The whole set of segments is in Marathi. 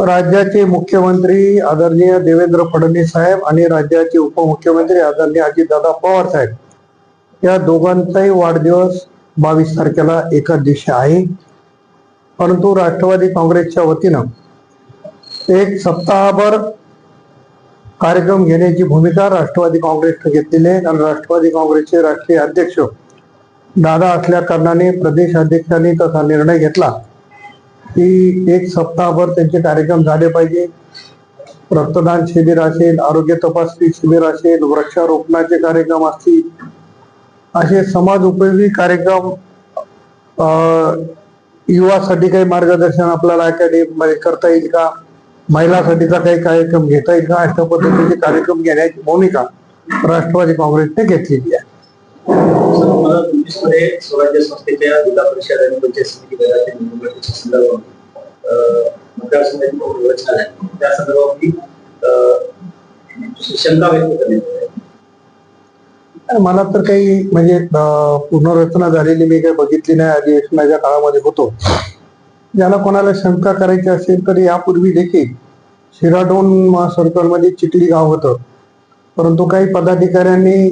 राज्याचे मुख्यमंत्री आदरणीय देवेंद्र फडणवीस साहेब आणि राज्याचे उपमुख्यमंत्री आदरणीय अजितदादा पवार साहेब. या दोघांचाही वाढदिवस बावीस तारखेला एकाच दिवशी आहे. परंतु राष्ट्रवादी काँग्रेसच्या वतीनं एक सप्ताहभर कार्यक्रम घेण्याची भूमिका राष्ट्रवादी काँग्रेसने घेतलेली आहे. आणि राष्ट्रवादी काँग्रेसचे राष्ट्रीय अध्यक्ष दादा असल्या कारणाने प्रदेश अध्यक्षांनी तसा निर्णय घेतला की एक सप्ताहभर त्यांचे कार्यक्रम झाले पाहिजे. रक्तदान शिबिर असेल आरोग्य तपासणी शिबिर असेल वृक्षारोपणाचे कार्यक्रम असतील. असे समाज उपयोगी कार्यक्रम अं, युवासाठी काही मार्गदर्शन आपल्याला अकॅडमीमध्ये करता येईल का? महिलासाठीचा काही कार्यक्रम घेता येईल का? अशा पद्धतीचे कार्यक्रम घेण्याची भूमिका राष्ट्रवादी काँग्रेसने घेतलेली आहे. सर, मला पंचवीसमध्ये स्वराज्य संस्थेच्या जिल्हा परिषद आणि पंचायत समिती गटाच्या निवडणुकीच्या संदर्भात मतदारसंघाची रचना झाली त्या संदर्भात शंका व्यक्त करण्यात मला तर काही म्हणजे पुनर्रचना झालेली मी काही बघितली नाही अधिवेशनाच्या काळामध्ये होतो. ज्याला कोणाला शंका करायची असेल तर यापूर्वी देखील शिराडोन सर्कलमध्ये चिखली गाव होतं. परंतु काही पदाधिकाऱ्यांनी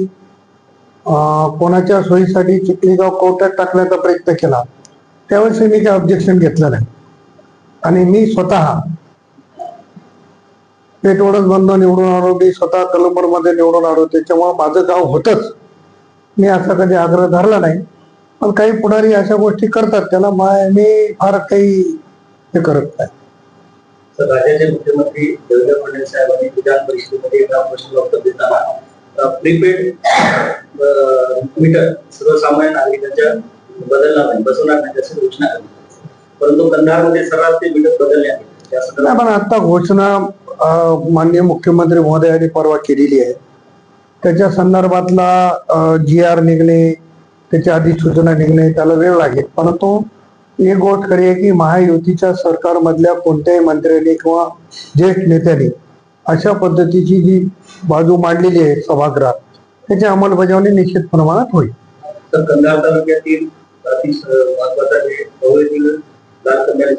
कोणाच्या सोयीसाठी चिखलीगाव कोर्टात टाकण्याचा प्रयत्न केला त्यावेळेस मी काही ऑब्जेक्शन घेतलं नाही. आणि मी स्वतः पेटवडच बंद निवडून आलो मी स्वतः कलंबरमध्ये निवडून आलो त्याच्यामुळे माझं गाव होतच. मी असा कधी आग्रह धरला नाही पण काही पुढारी अशा गोष्टी करतात त्याला माय मी फार काही हे करत नाही. तर राज्याचे मुख्यमंत्री देवेंद्र फडणवीस साहेबांनी विधान परिषदेमध्ये एका प्रश्न उत्तर देताना प्रीपेड मीटर सर्वसामान्य नागरिकांच्या बदलणार नाही बसवणार नाही अशी घोषणा केली परंतु कंधारमध्ये सर्रास ते मीटर बदलले आहे. त्या संदर्भात पण आता घोषणा माननीय मुख्यमंत्री महोदयांनी परवा केलेली आहे. त्याच्या संदर्भातला जी आर निघणे त्याच्या अधिसूचना निघणे त्याला वेळ लागेल. परंतु एक गोष्ट खरी आहे की महायुतीच्या सरकारमधल्या कोणत्याही मंत्र्यांनी किंवा ज्येष्ठ नेत्याने अशा पद्धतीची जी बाजू मांडलेली आहे सभागृहात त्याची अंमलबजावणी निश्चित प्रमाणात होईल तर कंधार तालुक्यातील अतिशय महत्त्वाचा जे गवळीतील लाल कल्याण.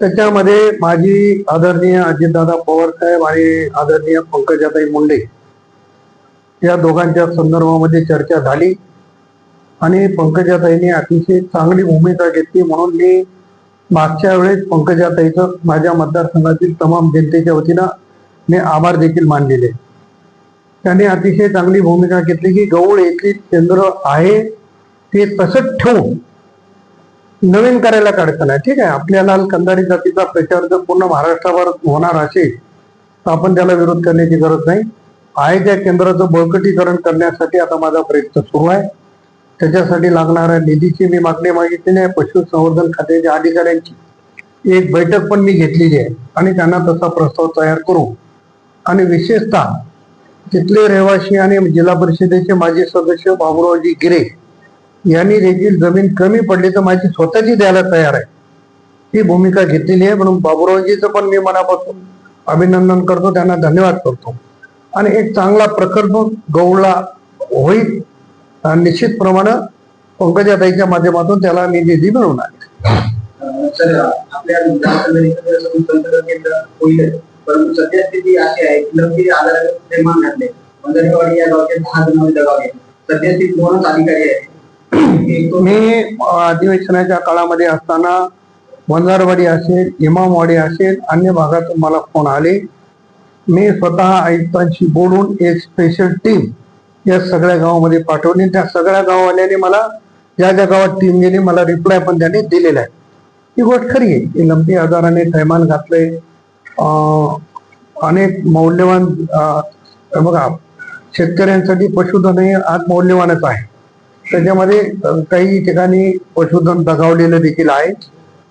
त्याच्यामध्ये माझी आदरणीय अजितदादा पवार साहेब आणि आदरणीय पंकजाताई मुंडे या दोघांच्या संदर्भामध्ये चर्चा झाली आणि पंकजाताईने अतिशय चांगली भूमिका घेतली म्हणून मी मागच्या वेळेस पंकजाताईचं माझ्या मतदारसंघातील तमाम जनतेच्या वतीनं ने आभार देखील मानलेले. त्यांनी अतिशय चांगली भूमिका घेतली की गौळ येथील केंद्र आहे ते तसंच ठेवून नवीन करायला काढताना आहे ठीक आहे आपल्याला कंदारी जातीचा प्रचार जर पूर्ण महाराष्ट्रावर होणार असेल तर आपण त्याला विरोध करण्याची गरज नाही. आहे त्या केंद्राचं बळकटीकरण करण्यासाठी आता माझा प्रयत्न सुरू आहे. त्याच्यासाठी लागणाऱ्या निधीची मी मागणी मागितलेली आहे पशुसंवर्धन खात्याच्या अधिकाऱ्यांची. एक बैठक पण मी घेतलेली आहे आणि त्यांना तसा प्रस्ताव तयार करू आणि विशेषतः तिथले रहिवासी आणि जिल्हा परिषदेचे माजी सदस्य बाबुरावजी गिरे यांनी देखील जमीन कमी पडली तर माझी स्वतःची द्यायला तयार आहे. ही भूमिका घेतलेली आहे म्हणून बाबुरावजीचं पण मी मनापासून अभिनंदन करतो. त्यांना धन्यवाद करतो. आणि एक चांगला प्रकल्प गौडला होईल निश्चित निश्चितप्रमाणे पंकजाताईच्या माध्यमातून त्याला मी निधी मिळवणार परंतु सद्यस्थिती अशी आहे की लंबी आधारावर निर्माण घातले मंदरवाडी या गावचे दहा जणांचे गाव सध्या स्थिती दोनच अधिकारी आहेत. मी अधिवेशनाच्या काळामध्ये असताना वंजारवाडी असेल इमामवाडी असेल अन्य भागातून मला फोन आले. मी स्वतः आयुक्तांशी बोलून एक स्पेशल टीम या सगळ्या गावामध्ये पाठवली. त्या सगळ्या गाववाल्याने मला ज्या ज्या गावात टीम गेली मला रिप्लाय पण त्यांनी दिलेला आहे. ही गोष्ट खरी आहे. की लंबी आजाराने थैमान घातलंय. अनेक मौल्यवान बघा शेतकऱ्यांसाठी पशुधन हे आज मौल्यवानच आहे. त्याच्यामध्ये काही ठिकाणी पशुधन दगावलेलं देखील आहे.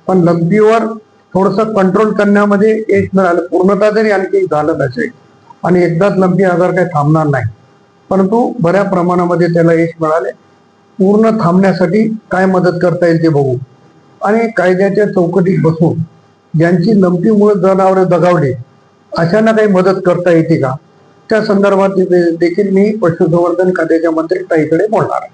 पण लंपीवर थोडस कंट्रोल करण्यामध्ये यश मिळालं. पूर्णता जरी आणखी झालं नसेल आणि एकदाच लंपी आजार काही थांबणार नाही परंतु बऱ्या प्रमाणामध्ये त्याला यश मिळाले. पूर्ण थांबण्यासाठी काय मदत करता येईल ते बघू. आणि कायद्याच्या चौकटीत बसून ज्यांची लंपीमुळे जनावरे दगावली अशांना काही मदत करता येते का? त्या संदर्भात देखील मी पशुसंवर्धन खात्याच्या मंत्री ताईकडे बोलणार आहे.